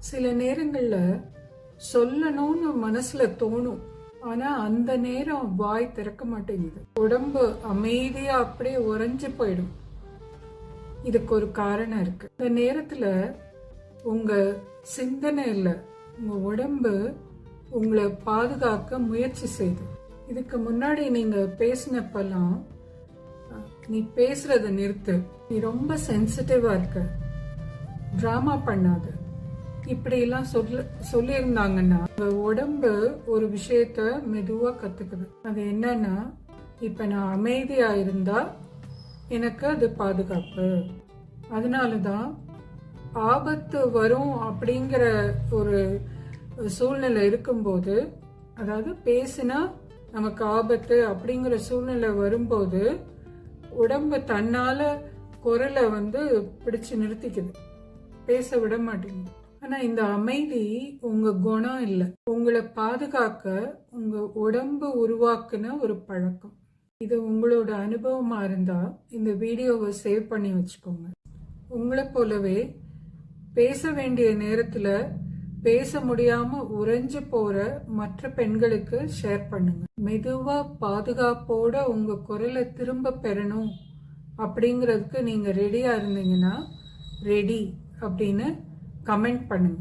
சில நேரங்களில் சொல்லணும்னு மனசுல தோணும். ஆனா அந்த நேரம் வாய் திறக்க மாட்டேங்குது. உடம்பு அமைதியா அப்படியே உறைஞ்சு போயிடும். இதுக்கு ஒரு காரணம் இருக்கு. இந்த நேரத்துல உங்க சிந்தனை இல்ல. உங்க உடம்பு உங்களை பாதுகாக்க முயற்சி செய்யுது இதுக்கு முன்னாடி நீங்க பேசினப்பெல்லாம் நீ பேசுறத நிறுத்து. நீ ரொம்ப சென்சிட்டிவா இருக்க. ட்ராமா பண்ணாத. இப்படியெல்லாம் சொல்ல சொல்லியிருந்தாங்கன்னா உடம்பு ஒரு விஷயத்த மெதுவாக கற்றுக்குது அது என்னன்னா இப்போ நான் அமைதியாக இருந்தால் எனக்கு அது பாதுகாப்பு. அதனால தான் ஆபத்து வரும் அப்படிங்கிற ஒரு சூழ்நிலை இருக்கும்போது அதாவது பேசினா நமக்கு ஆபத்து அப்படிங்கிற சூழ்நிலை வரும்போது உடம்பு தன்னால் குரலை வந்து பிடிச்சு நிறுத்திக்குது. பேச விட மாட்டேங்குது. ஆனா இந்த அமைதி உங்க குணம் இல்லை. உங்களை பாதுகாக்க உங்க உடம்பு உருவாக்குன ஒரு பழக்கம். இது உங்களோட அனுபவமா இருந்தா இந்த வீடியோவை சேவ் பண்ணி வச்சுக்கோங்க. உங்களை போலவே பேச வேண்டிய நேரத்துல பேச முடியாம உறைஞ்சு போற மற்ற பெண்களுக்கு ஷேர் பண்ணுங்க. மெதுவா பாதுகாப்போட உங்க குரலை திரும்ப பெறணும் அப்படிங்கிறதுக்கு நீங்க ரெடியா இருந்தீங்கன்னா ரெடி அப்படின்னு கமெண்ட் பண்ணுங்க.